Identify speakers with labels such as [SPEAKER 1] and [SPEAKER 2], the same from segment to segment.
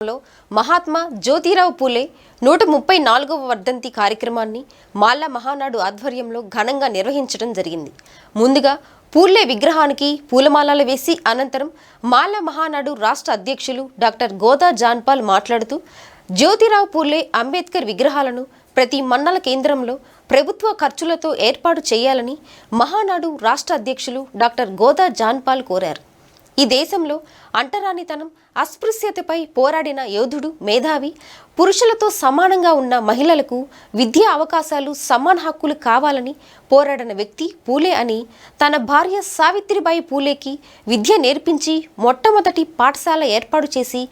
[SPEAKER 1] లో మహాత్మా జ్యోతిరావు పూలే నూట ముప్పై నాలుగవ వర్ధంతి కార్యక్రమాన్ని మాల్ల మహానాడు ఆధ్వర్యంలో ఘనంగా నిర్వహించడం జరిగింది. ముందుగా పూలే విగ్రహానికి పూలమాలలు వేసి అనంతరం మాల్ల మహానాడు రాష్ట్ర అధ్యక్షులు డాక్టర్ గోదా జాన్పాల్ మాట్లాడుతూ జ్యోతిరావు పూలే అంబేద్కర్ విగ్రహాలను ప్రతి మండల కేంద్రంలో ప్రభుత్వ ఖర్చులతో ఏర్పాటు చేయాలని మహానాడు రాష్ట్ర అధ్యక్షులు డాక్టర్ గోదా జాన్పాల్ కోరారు. ఈ దేశంలో అంటరానితనం అస్పృశ్యతపై పోరాడిన యోధుడు మేధావి పురుషులతో సమానంగా ఉన్న మహిళలకు విద్యా అవకాశాలు సమాన హక్కులు కావాలని పోరాడిన వ్యక్తి పూలే అని తన భార్య సావిత్రిబాయి పూలేకి విద్య నేర్పించి మొట్టమొదటి పాఠశాల ఏర్పాటు చేసి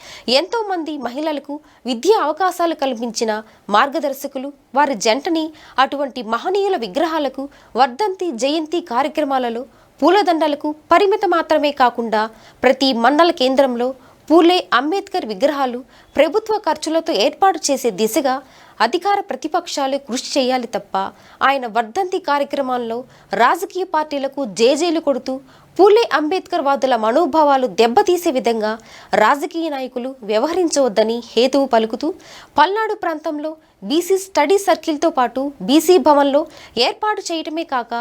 [SPEAKER 1] ఎంతోమంది మహిళలకు విద్యా అవకాశాలు కల్పించిన మార్గదర్శకులు. వారి జంటని అటువంటి మహనీయుల విగ్రహాలకు వర్ధంతి జయంతి కార్యక్రమాలలో పూలదండలకు పరిమిత మాత్రమే కాకుండా ప్రతి మండల కేంద్రంలో పూలే అంబేద్కర్ విగ్రహాలు ప్రభుత్వ ఖర్చులతో ఏర్పాటు చేసే దిశగా అధికార ప్రతిపక్షాలు కృషి చేయాలి తప్ప ఆయన వర్ధంతి కార్యక్రమాల్లో రాజకీయ పార్టీలకు జేజేలు కొడుతూ పూలే అంబేద్కర్ వాదుల మనోభావాలు దెబ్బతీసే విధంగా రాజకీయ నాయకులు వ్యవహరించవద్దని హేతువు పలుకుతూ పల్నాడు ప్రాంతంలో బీసీ స్టడీ సర్కిల్తో పాటు బీసీ భవన్లో ఏర్పాటు చేయటమే కాక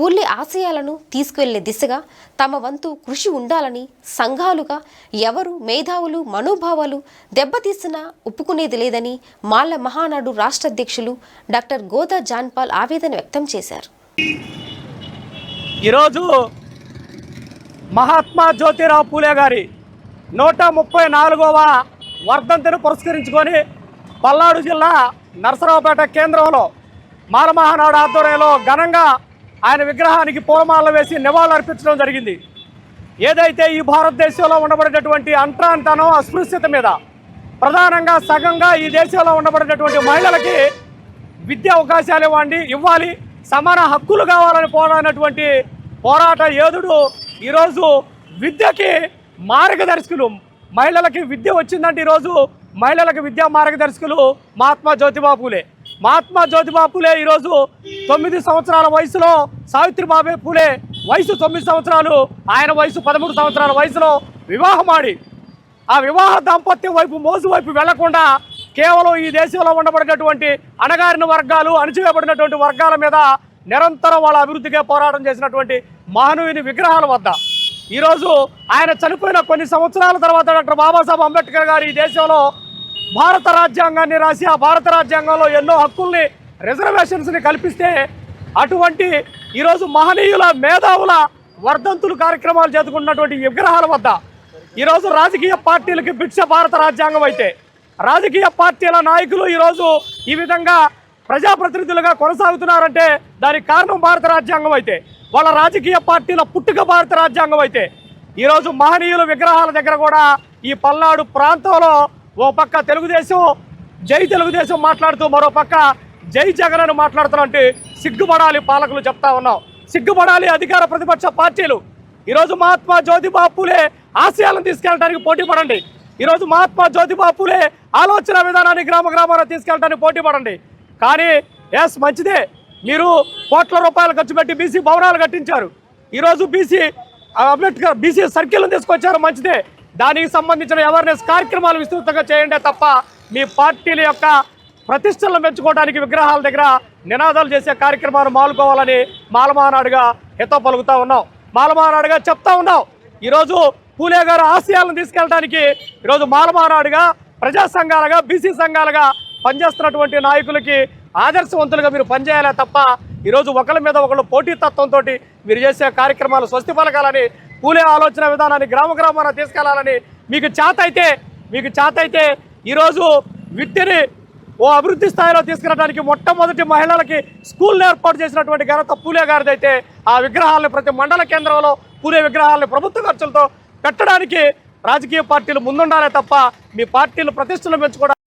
[SPEAKER 1] పూర్లి ఆశయాలను తీసుకువెళ్ళే దిశగా తమ వంతు కృషి ఉండాలని సంఘాలుగా ఎవరు మేధావులు మనోభావాలు దెబ్బతీసినా ఒప్పుకునేది లేదని మాల మహానాడు రాష్ట్ర అధ్యక్షులు డాక్టర్ గోదా జాన్పాల్ ఆవేదన వ్యక్తం చేశారు.
[SPEAKER 2] ఈరోజు మహాత్మా జ్యోతిరావు పూలే గారి నూట ముప్పై నాలుగవ వర్ధంతిని పురస్కరించుకొని పల్నాడు జిల్లా నరసరావుపేట కేంద్రంలో మాలమహానాడు ఆధ్వర్యంలో ఘనంగా ఆయన విగ్రహానికి పూలమాల వేసి నివాళులర్పించడం జరిగింది. ఏదైతే ఈ భారతదేశంలో ఉండబడేటటువంటి అంట్రాంతనం అస్పృశ్యత మీద ప్రధానంగా సగంగా ఈ దేశంలో ఉండబడేటటువంటి మహిళలకి విద్యా అవకాశాలు ఇవ్వండి ఇవ్వాలి సమాన హక్కులు కావాలని పోరాడినటువంటి పోరాట యోధుడు ఈరోజు విద్యకి మార్గదర్శకులు. మహిళలకి విద్య వచ్చిందంటే ఈరోజు మహిళలకు విద్యా మార్గదర్శకులు మహాత్మా జ్యోతిబాపులే మహాత్మా జ్యోతిబా పూలే ఈరోజు తొమ్మిది సంవత్సరాల వయసులో సావిత్రిబాబే పూలే వయసు తొమ్మిది సంవత్సరాలు ఆయన వయసు పదమూడు సంవత్సరాల వయసులో వివాహమాడి ఆ వివాహ దాంపత్యం వైపు మోసు వైపు వెళ్ళకుండా కేవలం ఈ దేశంలో ఉండబడినటువంటి అణగారిన వర్గాలు అణచివేయబడినటువంటి వర్గాల మీద నిరంతరం వాళ్ళ అభివృద్ధికే పోరాటం చేసినటువంటి మహనీయుని విగ్రహాల వద్ద. ఈరోజు ఆయన చనిపోయిన కొన్ని సంవత్సరాల తర్వాత డాక్టర్ బాబాసాహెబ్ అంబేద్కర్ గారు ఈ దేశంలో భారత రాజ్యాంగాన్ని రాసి ఆ భారత రాజ్యాంగంలో ఎన్నో హక్కుల్ని రిజర్వేషన్స్ని కల్పిస్తే అటువంటి ఈరోజు మహనీయుల మేధావుల వర్ధంతులు కార్యక్రమాలు జరుపుకున్నటువంటి విగ్రహాల వద్ద ఈరోజు రాజకీయ పార్టీలకి భిక్ష భారత రాజ్యాంగం అయితే. రాజకీయ పార్టీల నాయకులు ఈరోజు ఈ విధంగా ప్రజాప్రతినిధులుగా కొనసాగుతున్నారంటే దానికి కారణం భారత రాజ్యాంగం అయితే. వాళ్ళ రాజకీయ పార్టీల పుట్టుక భారత రాజ్యాంగం అయితే. ఈరోజు మహనీయుల విగ్రహాల దగ్గర కూడా ఈ పల్నాడు ప్రాంతంలో ఓ పక్క తెలుగుదేశం జై తెలుగుదేశం మాట్లాడుతూ మరో పక్క జై జగన్ అని మాట్లాడుతున్నట్టు సిగ్గుపడాలి పాలకులు చెప్తా ఉన్నాం. సిగ్గుపడాలి అధికార ప్రతిపక్ష పార్టీలు. ఈరోజు మహాత్మా జ్యోతిబా పూలే ఆశయాలను తీసుకెళ్ళడానికి పోటీ పడండి. ఈరోజు మహాత్మా జ్యోతిబా పూలే ఆలోచన విధానాన్ని గ్రామ గ్రామాల్లో తీసుకెళ్ళడానికి పోటీ పడండి. కానీ ఎస్ మంచిదే. మీరు కోట్ల రూపాయలు ఖర్చు పెట్టి బీసీ భవనాలు కట్టించారు. ఈరోజు బీసీ అంబేద్కర్ బీసీ సర్కిల్ని తీసుకొచ్చారు మంచిదే. దానికి సంబంధించిన అవేర్నెస్ కార్యక్రమాలు విస్తృతంగా చేయండి తప్ప మీ పార్టీల యొక్క ప్రతిష్టలను పెంచుకోవడానికి విగ్రహాల దగ్గర నినాదాలు చేసే కార్యక్రమాలు మాలుకోవాలని మాలమానాడుగా హితో పలుకుతా ఉన్నాం. మాలమానాడుగా చెప్తా ఉన్నాం. ఈరోజు పూలే గారు ఆశయాలను తీసుకెళ్ళడానికి ఈరోజు మాలమానాడుగా ప్రజా సంఘాలుగా బీసీ సంఘాలుగా పనిచేస్తున్నటువంటి నాయకులకి ఆదర్శవంతులుగా మీరు పనిచేయాలే తప్ప ఈరోజు ఒకళ్ళ మీద ఒకళ్ళు పోటీతత్వంతో మీరు చేసే కార్యక్రమాలు స్వస్తి పలకాలని పూలే ఆలోచన విధానాన్ని గ్రామ గ్రామాన తీసుకెళ్ళాలని మీకు చేత అయితే మీకు చేత అయితే ఈరోజు విద్యని ఓ అభివృద్ధి స్థాయిలో తీసుకురావడానికి మొట్టమొదటి మహిళలకి స్కూల్ ఏర్పాటు చేసినటువంటి ఘనత పూలే గారిది అయితే ఆ విగ్రహాలను ప్రతి మండల కేంద్రంలో పూలే విగ్రహాలను ప్రభుత్వ ఖర్చులతో పెట్టడానికి రాజకీయ పార్టీలు ముందుండాలే తప్ప మీ పార్టీలు ప్రతిష్టలు పెంచుకోవడం